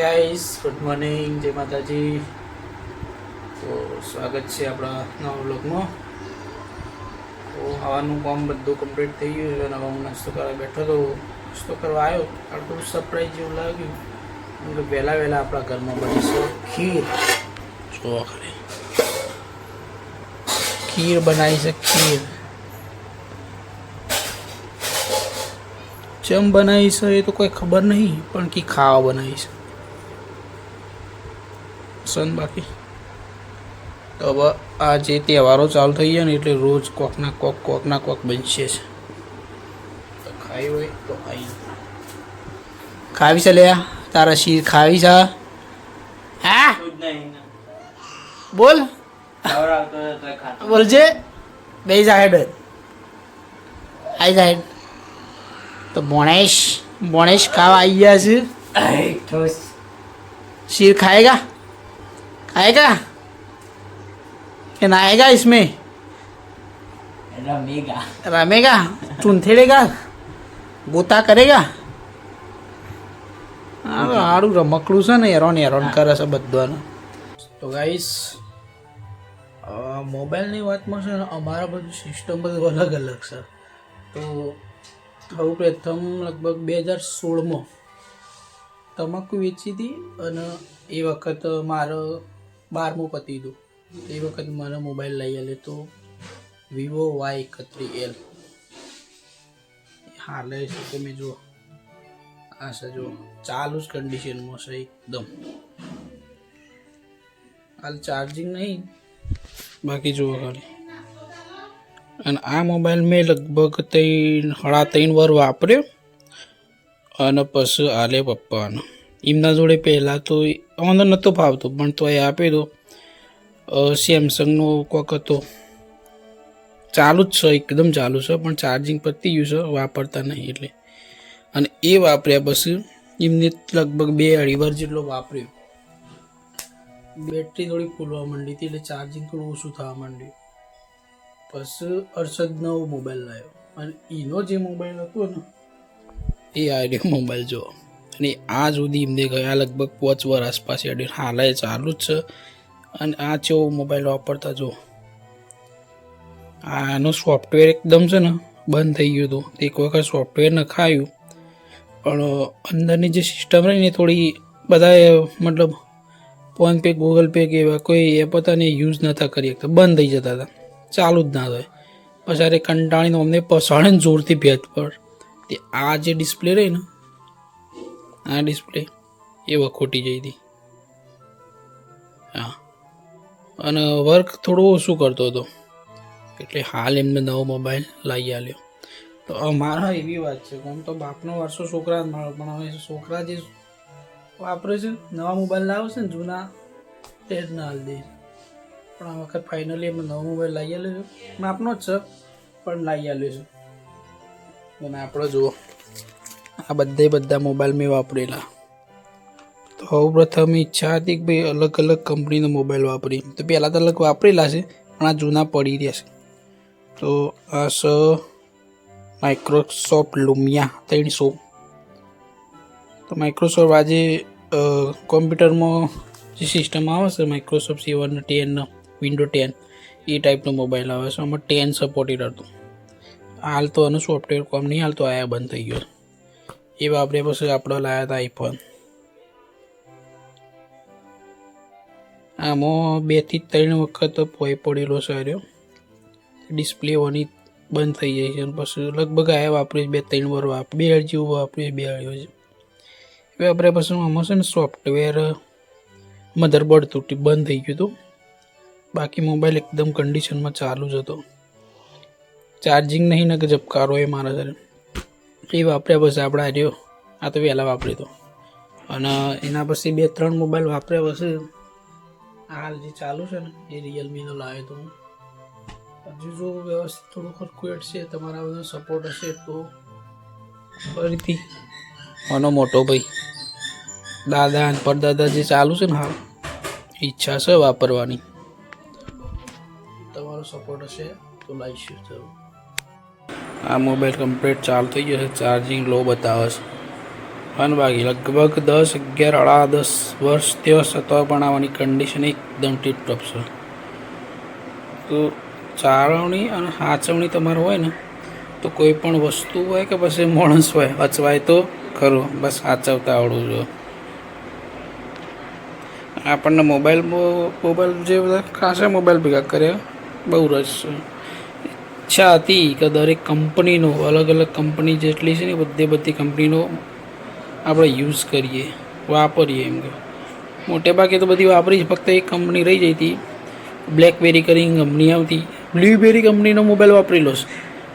Guys good morning જય માતાજી તો સ્વાગત છે આપણા નવા બ્લોગમાં તો હવાનું કામ બધું કમ્પ્લીટ થઈ ગયું છે અને હું નાસ્તો કરવા બેઠો તો નાસ્તો કરવા આવ્યો. પણ થોડું સરપ્રાઈઝ જેવું લાગ્યું. કેમ કે વહેલા વહેલા આપણા ઘરમાં બની છે ખીર. જોવા ખાલી. ખીર બનાવી છે, ખીર. ચમ બનાવી છે એ તો કોઈ ખબર નહીં, પણ કે ખાવા બનાવી છે. સન બાકી. તો હવે આ જે તહેવારો ચાલુ થઈ ગયા ને એટલે રોજ કોકના કોક કોકના કોક બનશે. છે તો ખાવી હોય તો ખાઈ. ખાવી છે લ્યા? તારા શીર ખાવી છે? હા? બોલ. બોલજે બે સાહેબ આઈ સાહેબ તો બોણેશ બોણેશ ખાવા આવી ગયા છે. શીર ખાય ગા खाएगा कि ना आएगा इसमें રમેગા रमेगा ચૂંથેડેગા ગોતા કરેગા હા સારું રમકડું છે ને હેરોન હેરોન કરે છે બધાને તો ગાઈસ મોબાઈલની વાતમાં છે ને અમારા બધું સિસ્ટમ બધું અલગ અલગ છે તો સૌ પ્રથમ લગભગ બે હજાર સોળમાં તમાકુ વેચી હતી અને એ વખત મારો બારમું પતી દઉં એ વખત મને મોબાઈલ લઈ આલે તો વિવો વાય એકત્રી એલ હાલે છે તમે જુઓ. આ છે જો ચાલુ જ કન્ડિશનમાં છે એકદમ. હાલ ચાર્જિંગ નહીં. બાકી જુઓ ખાલી. અને આ મોબાઈલ મેં લગભગ ત્રણ, સાડા ત્રણ વાર વાપર્યો. અને પછી આલે પપ્પાનો. એમના જોડે પહેલાં તો અમને નહોતો ફાવતો પણ તો એ આપી દો સેમસંગનો કોક હતો. ચાલુ જ છે, એકદમ ચાલુ છે, પણ ચાર્જિંગ પતી ગયું છે, વાપરતા નહીં એટલે. અને એ વાપર્યા પછી એમને લગભગ બે અઢી વાર જેટલો વાપર્યો. બેટરી થોડી ફૂલવા માંડી હતી એટલે ચાર્જિંગ થોડું ઓછું થવા માંડ્યું. પછી અરસદ નવો મોબાઈલ લાવ્યો અને એનો જે મોબાઈલ હતો ને, એ આઈડિયો મોબાઈલ જો. અને આ સુધી એમને ગયા લગભગ પાંચ વર્ષ પાસે અડીને હાલે ચાલુ જ છે. અને આ જેવો મોબાઈલ વાપરતા જો આનું સોફ્ટવેર એકદમ છે ને બંધ થઈ ગયું હતું. એક વખત સોફ્ટવેર નખાયું. પણ અંદરની જે સિસ્ટમ રહી ને થોડી બધાએ મતલબ ફોન પે ગૂગલ પે કે એવા કોઈ એપ હતા ને યુઝ નહોતા કરી શકતા. બંધ થઈ જતા હતા. ચાલુ જ ના થાય. પછી કંટાળીને અમને પસાડે જોરથી ભેદ પર તે આ જે ડિસ્પ્લે રહી ને આ ડિસ્પ્લે એ વખોટી જઈ હતી. હા. અને વર્ક થોડું ઓછું કરતો હતો. એટલે હાલ એમને નવો મોબાઈલ લઈ આવ્યો તો મારા એવી વાત છે આમ તો બાપનો વારસો છોકરા જ મળે પણ હવે છોકરા જે વાપરે છે નવા મોબાઈલ લાવે ને, જૂના, તે જ ના હાલ પણ આ વખત ફાઇનલી એમને નવો મોબાઈલ લઈ આવ્યો છે. બાપનો જ છે, પણ લઈ આવ્યો છે. અને આપણે જુઓ. આ બધે બધા મોબાઈલ મેં વાપરેલા. તો સૌ પ્રથમ ઈચ્છા હતી કે ભાઈ અલગ અલગ કંપનીનો મોબાઈલ વાપરી તો પહેલાં તો અલગ વાપરેલા છે, પણ આ જૂના પડી રહ્યા છે. તો આ સ માઇક્રોસોફ્ટ લુમિયા ત્રણસો. તો માઇક્રોસોફ્ટ આજે કોમ્પ્યુટરમાં જે સિસ્ટમ આવે છે Microsoft seven ten window ten એ ટાઈપનો મોબાઈલ આવે છે. આમાં ટેન સપોર્ટેડ હતું. હાલ તો આનું સોફ્ટવેર કોમ નહીં, હાલ તો આયા બંધ થઈ ગયો એ વાપરે પછી આપણે લાવ્યા હતા આઈફોન આમાં બેથી ત્રણ વખત પોઈ પડેલો છે ડિસ્પ્લે ઓની બંધ થઈ જાય છે અને પછી લગભગ આ વાપરીએ બે ત્રણ વાર વાપ બે હજાર જેવું વાપરીએ બે હજાર છે. હવે આપણે પછી આમાં છે ને સોફ્ટવેર મધરબોર્ડ તૂટી બંધ થઈ ગયું હતું. બાકી મોબાઈલ એકદમ કન્ડિશનમાં ચાલુ જ હતો. ચાર્જિંગ નહીં ને કે ઝબકારો એ મારા ઘરે. એ વાપર્યા પછી આપણે રહ્યો આ તો વહેલા વાપરી તો. અને એના પછી બે ત્રણ મોબાઈલ વાપર્યા પછી હાલ જે ચાલુ છે ને, એ રિયલમીનો લાવ્યો તો હું. હજુ જો વ્યવસ્થિત થોડું ખરખુએટ છે, તમારા બધો સપોર્ટ હશે તો ફરીથી. આનો મોટો ભાઈ, દાદા અને પરદાદા જે ચાલુ છે ને હાલ, ઈચ્છા છે વાપરવાની. તમારો સપોર્ટ હશે તો લાવીશું જરૂર આ મોબાઈલ કમ્પ્લીટ ચાલુ થઈ ગયો છે, ચાર્જિંગ લો બતાવે છે. અને બાકી લગભગ દસ, અગિયાર અઢા દસ વર્ષ દિવસ તો પણ આવવાની કન્ડિશન એકદમ ટીપટોપ છે. તો ચાળવણી અને સાચવણી તમારે હોય ને, તો કોઈ પણ વસ્તુ હોય કે પછી માણસ હોય, અચવાય તો ખરું, બસ સાચવતા આવડવું જોઈએ. આપણને મોબાઈલ મોબાઈલ જે બધા ખાસા મોબાઈલ ભેગા કર્યા, બહુ રસ છે. ઈચ્છા હતી કે દરેક કંપનીનો, અલગ અલગ કંપની જેટલી છે ને બધી બધી કંપનીનો આપણે યુઝ કરીએ, વાપરીએ એમ કે. મોટે ભાગે તો બધી વાપરી ફક્ત એક કંપની રહી જઈ હતી. બ્લેકબેરી કરીને કંપની આવતી. બ્લ્યુબેરી કંપનીનો મોબાઈલ વાપરેલો છે.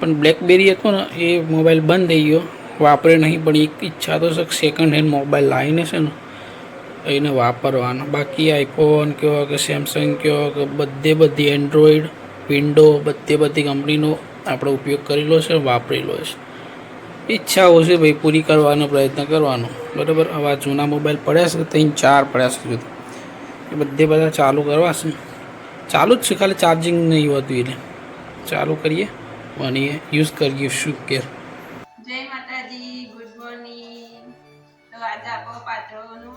પણ બ્લેકબેરી હતો ને, એ મોબાઈલ બંધ થઈ ગયો. વાપરે નહીં, પણ એક ઈચ્છા તો છે સેકન્ડ હેન્ડ મોબાઈલ લાવીને છે ને, એને વાપરવાનો. બાકી આઈફોન કયો કે સેમસંગ કયો કે બધે બધી એન્ડ્રોઈડ વિન્ડો બધે બધી કંપનીનો આપણે ઉપયોગ કરેલો છે, વાપરેલો છે. ઈચ્છાઓ છે ભાઈ પૂરી કરવાનો પ્રયત્ન કરવાનો. બરાબર? આવા જૂના મોબાઈલ પડ્યા છે, ત્રણ ચાર પડ્યા છે સુધી એ બધે બધા ચાલુ કરવા છે. ચાલુ જ છે, ખાલી ચાર્જિંગ નહીં હોતું એટલે. ચાલુ કરીએ અને યુઝ કરીએ, શું કેર જય માતાજી ગુડ મોર્નિંગ તો આજે આપણો પાત્રનો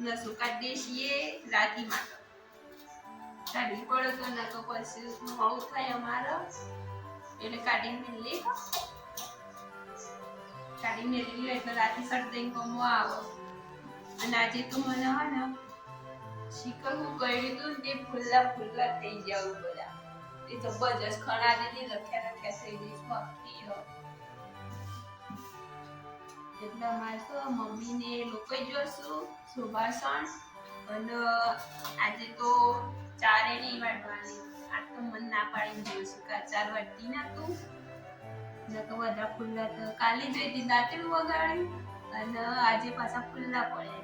નસું કાઢી છીએ રાતી માટે કાઢવી પડે તો ન તો પછી મોડું થાય અમારે. એટલે કાઢીને મેલી કાઢીને મેલી લે એટલે રાતે દઈને કમો આવો. અને આજે તો મને હે ને શીખર હું કર્યું હતું તે ફૂલ્લા ફૂલ્લા થઈ જવું બધા. એ જબરજસ્ત ખણા દીધી, લખ્યા લખ્યા થઈ જઈશ ભક્તિ એટલે અમારે તો મમ્મીને લોકો જોશું, સુભાષણ. અને આજે તો ચારે નહીં વાટવાની આ તો મન ના પાડીને જોઈશું કે ચાર વાટતી ના તું. ને તો બધા ખુલ્લા તો કાલે જોઈ હતી દાંતેલું વગાડ્યું અને આજે પાછા ખુલ્લા પડે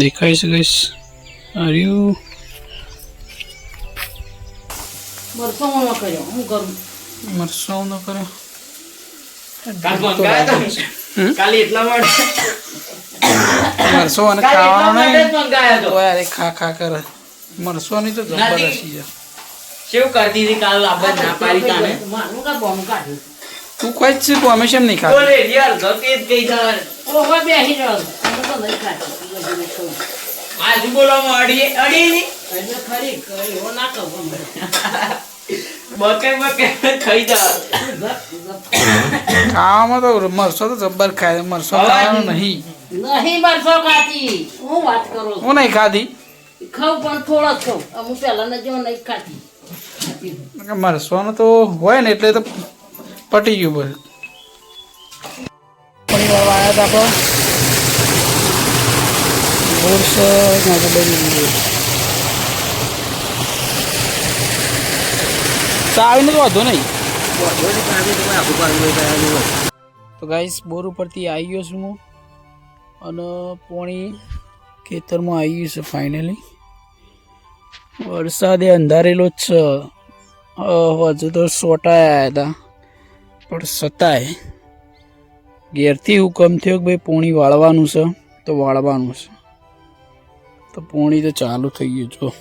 દેખાય છે ગઈશ મરસો ન કર્યો હું કરું? મરસો ન કર્યો. કાલે એટલા માટે. મરસો અને ખાવાનું નહીં. એ ખા ખા કરે. મરસો ની તો જબરદસ્ત છે કેવું કરતી હતી કાલ? આપણે ના પાડી તાને? માનું કા બોમ્બ કાઢ્યું તું કોઈ છે તું અમે નહીં તો ખાતી. રે યાર ગતિ જ ગઈ તાર. ઓ બેહી રહ્યો. અમે તો નહીં ખાતી. આજુ બોલવામાં અડી અડી ની એટલે ખરી કરી એવો ના કહું બકે બકે ખાઈ જા. ખાવામાં તો મરસો તો જબ્બર ખાય. મરસો ખાવાનું નહીં. નહીં બરસો ખાતી. હું વાત કરું હું નહીં ખાધી. ખાઉં પણ થોડો જ ખાઉં અમુક પહેલાના જો નહીં ખાતી મરસવાનું તો હોય ને એટલે તો પટી ગયું બધું. પરિવાર વાર આવ્યા હતા પણ બોર્સ ચાવીને તો વાંધો નહીં. તો ગાઈસ બોર ઉપરથી આવી ગયો છું હું. અને પોણી ખેતરમાં આવી ગયું છે ફાઇનલી વરસાદે અંધારેલો જ છે. હજુ તો સોટાયા હતા. પણ છતાંય ઘેરથી હુકમ થયો કે ભાઈ પોણી વાળવાનું છે, તો વાળવાનું છે. તો પોણી તો ચાલુ થઈ ગયું, જો.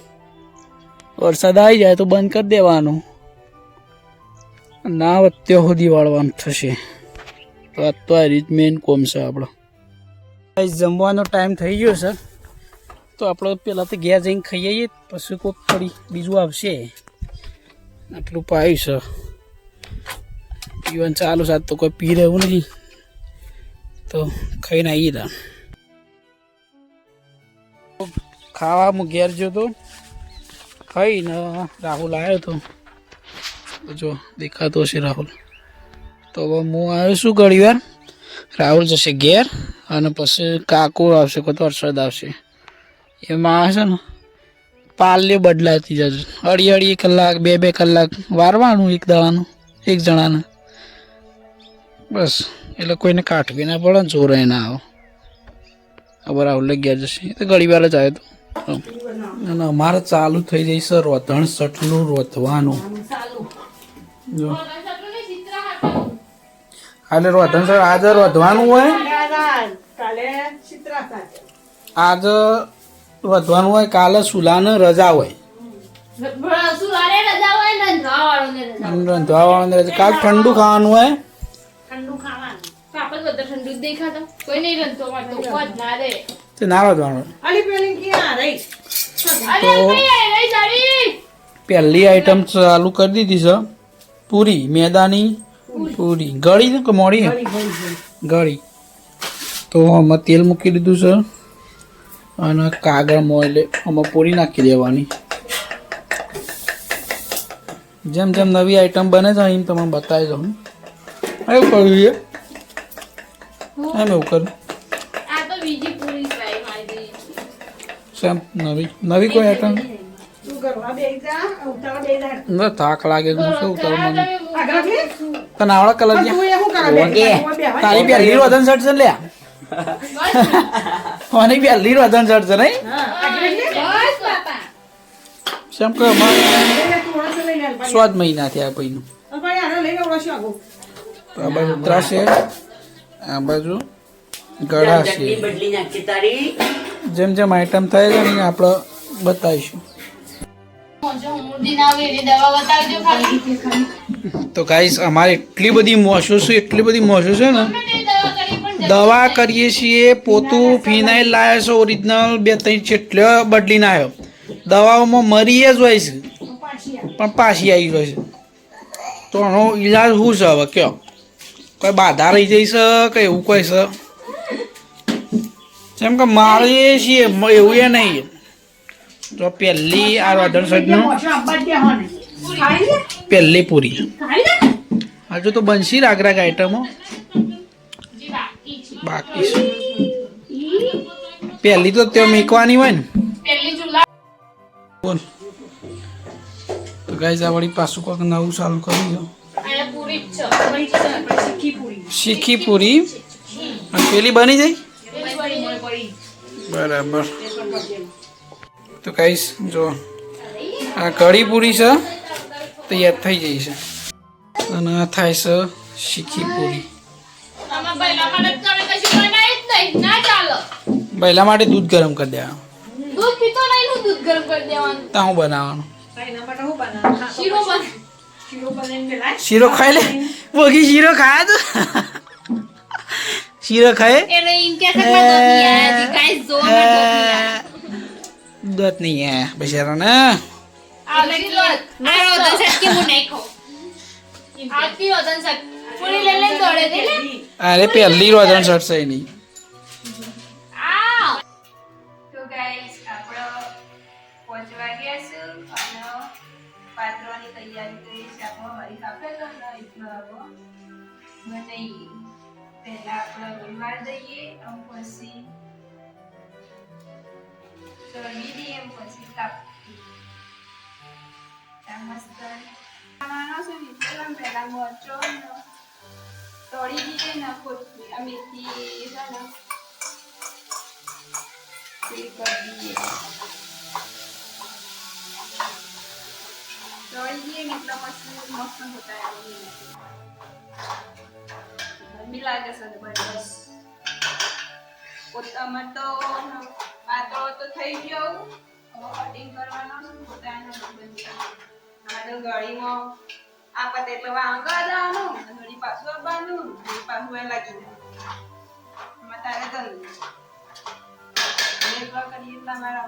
વરસાદ આવી જાય તો બંધ કરી દેવાનું. ના અત્યાર સુધી વાળવાનું થશે. તો આ તો આ રીત મેન કોમ છે આપણો. જમવાનો ટાઈમ થઈ ગયો સર તો આપણે પહેલાં તો ઘેર જઈને ખાઈ આવીએ, પછી કોઈક થોડી બીજું આવશે. આટલું પાયું છે. પીવાનું ચાલુ સાથ તો કોઈ પી રહ્યું નથી. તો ખાઈને આવીએ તા. ખાવા હું ઘેર ગયો તો ખાઈને રાહુલ આવ્યો તો. જો દેખાતો હશે રાહુલ. તો હવે હું આવ્યો છું ઘણી વાર રાહુલ જશે ઘેર અને પછી કાકો આવશે કોઈ તો હર્ષદ આવશે. એમાં છે ને પાલ્ય બદલાતી જશે અડી અડી કલાક બે બે કલાક વારવાનું એક દવાનું એક જણાને. બસ એટલે કોઈને કાઠવી ના પડે ને ચોરાય ના આવો. ખબર રાહુલ લઈ ગયા જશે. એ તો ઘણી વાર જ આવ્યો તો. અને અમારે ચાલુ થઈ જશે રોધણ સટલું રોધવાનું. જો. એટલે રોધન સર આજે રોધવાનું હોય? આજ વધવાનું હોય કાલે સુલાને રજા હોય. રંધવા રજા કાલ ઠંડુ ખાવાનું હોય? પહેલી આઈટમ ચાલુ કરી દીધી છે. પૂરી મેદાની પૂરી. ગળી ને કે મોડી? ગળી તો આમાં તેલ મૂકી દીધું છે. અને કાગળમાં એટલે આમાં પૂરી નાખી દેવાની. જેમ જેમ નવી આઈટમ બને છે એમ તમને બતાવી દઉં. એવું કરવું છે. એમ એવું કરું. આ તો બીજી પૂરી ટ્રાય મારી સેમ નવી? નવી કોઈ આઈટમ ના થાક લાગે છે શું કરું મને? તને આવડા કલર તારી એ શું કરે? બે પહેલી રોધન શર્ટ છે ને કોની મને લીલો રોધન શર્ટ છે નહીં? શેમ કે અમારે તું ઓળખ લઈ લે સ્વાદ મહિના થયા ભાઈનું. આ બાજુ ઉતરા છે આ બાજુ ગળા છે જેમ જેમ આઈટમ થાય છે ને આપણે બતાવીશું. તો ગાઈસ અમારે એટલી બધી મોશો છે, એટલી બધી મોશો છે ને. દવા કરીએ છીએ, પોતું, ફિનાઇલ લાવ્યો છે ઓરિજિનલ બે ત્રણ જેટલો બદલીને આવ્યો દવાઓમાં મરીએ જ હોય છે, પણ પાછી આવી હોય છે. તો એનો ઈલાજ શું છે હવે, કયો? કોઈ બાધા રહી જઈશ કે એવું કોઈ છે? જેમ કે મારીએ છીએ, એવું એ નહીં. તો પહેલી આ રોડર સાઈડનું પહેલી પૂરી. હજુ તો બનશી રાગરાગ રાગ આઈટમો. બાકી છે. પહેલી તો ત્યાં મેકવાની હોય ને. બોલ. તો ગાઈઝ આ વળી પાછું કોઈક નવું ચાલુ કરી દો. શીખી પૂરી. પેલી બની જાય? બરાબર. તો કહીશ જો આ કઢી પૂરી છે તૈયાર થઈ જાય છે. અને આ થાય છે શીખી પૂરી. પહેલા માટે તમે કશું બનાવી જ નહીં. ના ચાલો. પહેલા માટે દૂધ ગરમ કરી દેવાનું. દૂધ પીતો નહીં નું દૂધ ગરમ કરી દેવાનું. ત્યાં હું બનાવવાનું? શીરો બન. શીરો બનાવીને પેલા? શીરો ખાઈ લે. બોગી શીરો ખાય તો. શીરો ખાય. એટલે એમ કે કે દૂધ આયા ગાઈસ જો અમે આયા. દૂધ નહીં હે બિચારા ને અરે પહેલી રોજન શર્ટ છે નહીં તે કરી દઈએ તળી દઈએ ને એટલા મસ્ત મસ્ત હોતા ગરમી લાગે છે બસ પોતામાં તો પાતળો તો થઈ ગયો હવે કટિંગ કરવાનો છે પોતાનો આડો ગળીમાં આ પતે એટલે વાંગા જવાનું ઘડી પાછું આવવાનું ઘડી પાછું લાગી જાય તારે દલ એટલા કરીએ એટલા મારા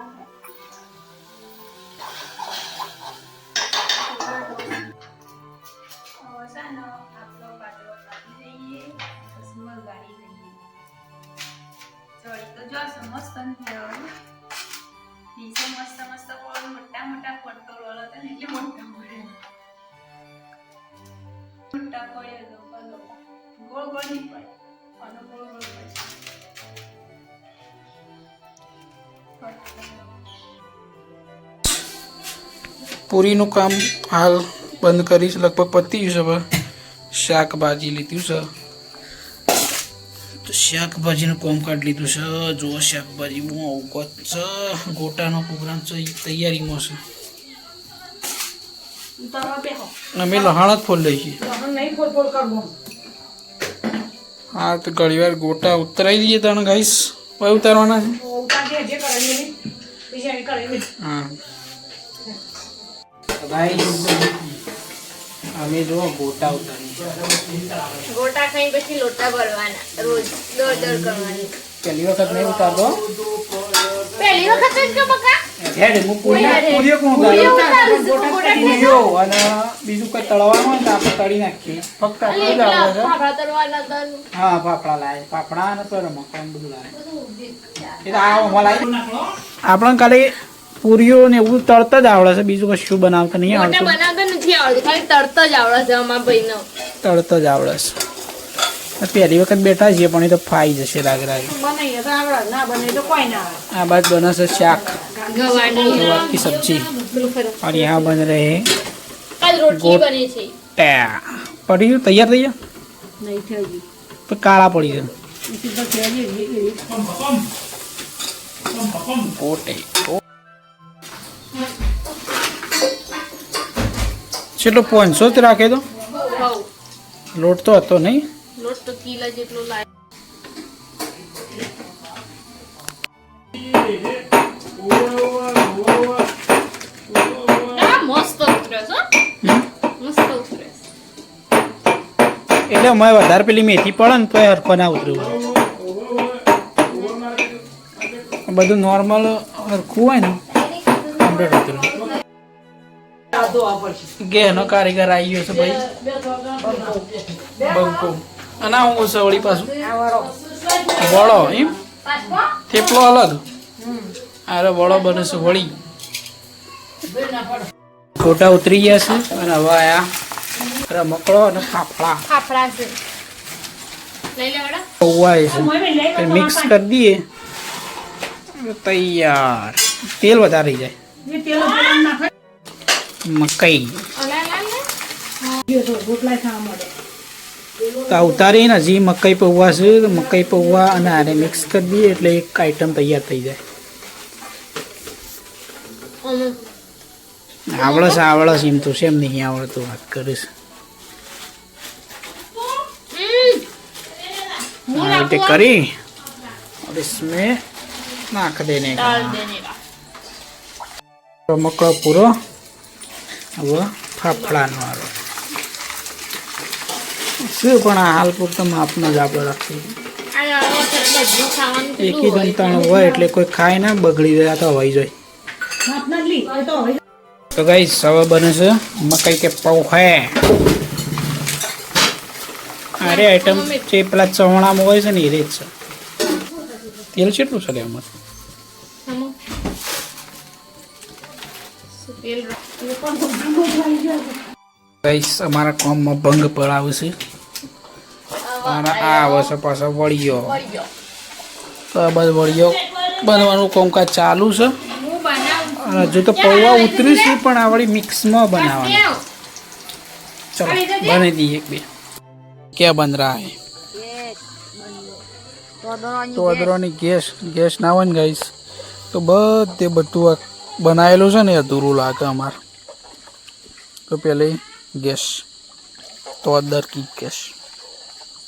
પૂરીનું કામ હાલ બંધ કરીશ. લગભગ પતી ગયું છે હવે. શાકભાજી લીધું છે. તો શાકભાજીનું કોમ કાર્ડ લીધું છે. જો શાકભાજી બહુ અવગત છે. ગોટાનો પ્રોગ્રામ છે. એ તૈયારીમાં છે. અમે લહાણ જ ફોલ લઈ છીએ હા તો ઘણી વાર ગોટા ઉતરાઈ દઈએ તને ગાઈશ કોઈ ઉતારવાના છે? હા. અમે જો ગોટા ઉતારી ગોટા ખાઈ પછી લોટા ભરવાના રોજ દર દર કરવાની. પહેલી વખત નહીં ઉતારતો? પહેલી વખત જ કે બકા? હેડ હું પૂરી કોણ પૂરી ઉતારું ગોટા પૂરીઓ અને બીજું કોઈ તળવાનું હોય તો આપણે તળી નાખીએ. ફક્ત આટલું જ આવે છે. ફાફડા તળવાના હતા હા ફાફડા લાય. ફાફડા અને પર મકાન બધું લાય. એ તો આ ઓમાં લાય આપણે ખાલી પૂરીઓ ને એવું તરત જ આવડે બીજું કશું બનાવતા નહીં આવડતું. બનાવતા નથી આવડતું તરત જ આવડે તરત જ આવડે પહેલી વખત બેઠા છીએ પણ એ તો ફાઈ જશે લાગે લાગે આ બાદ બને છે શાક. ગવાર સબ્જી. और यहाँ बन रहे પડી ગયું? તૈયાર થઈ ગયા? તો કાળા પડી ગયા. પોટેટો એ- પાંચસો જ રાખે તો? લોટ તો હતો નહીં? લોટ તો કિલા જેટલો લાય. એટલે અમે વધારે પેલી મેથી પડે ને તો હરખો ના ઉતર્યું બધું. નોર્મલ હરખું હોય ને કમ્પ્લીટ ઉતર્યું ગેહનો કારીગર આવી ગયો છે ભાઈ. બંકો. અને આ હું સવળી પાછું. વળો એમ? થેપલો અલગ. અરે વળો બને છે વળી. ફોટા ઉતરી ગયા છે. અને હવે આયા. રમકડો અને ફાફડા. ફાફડા છે. મિક્સ કરી દઈએ. તૈયાર. તેલ વધારે જાય. મકાઈ અલા લા લે તો રોટલા ખાવા મળે તો આ ઉતારીને હજી મકાઈ પૌવા છે તો મકાઈ પૌવા અને આને મિક્સ કરી દઈએ એટલે એક આઈટમ તૈયાર થઈ જાય અમુક આવડે છે આવડે છે એમ તો છે એમ નહીં આવડતું વાત કરીશ हम्म આ રીતે કરી और इसमें નાખ દેને डाल देने का મકડો પૂરો હવે ફાફડાનો આવે શું પણ આ હાલ પૂરતો માપનો જ આપણે ખાવાનું એકી કેટલું હોય? હોય એટલે કોઈ ખાય ના બગડી જાય તો હોય જાય તો ગઈ હવે બને છે મકાઈ કે પૌ હે અરે આઈટમ જે પેલા ચવણામાં હોય છે ને એ રીત છે તેલ કેટલું છે લે આમાં તેલ ગઈસ અમારા કોમમાં ભંગ પડાવશે અને આ વર્ષે પાછો વળ્યો. તો આ બધો વળિયો. બનવાનું કોમકાજ ચાલુ છે. અને હજુ તો પૌવા ઉતરીશું પણ આ વળી મિક્સમાં બનાવવાનું? ચલો બની દઈએ એક બે. ક્યાં બન રહા હે તો અદરોની ગેસ ગેસ ના હોય ને ગઈશ તો બધે બધું બનાવેલું છે ને અધૂરું લાગે અમારે. તો પહેલે ગેસ. તો અદર કી ગેસ.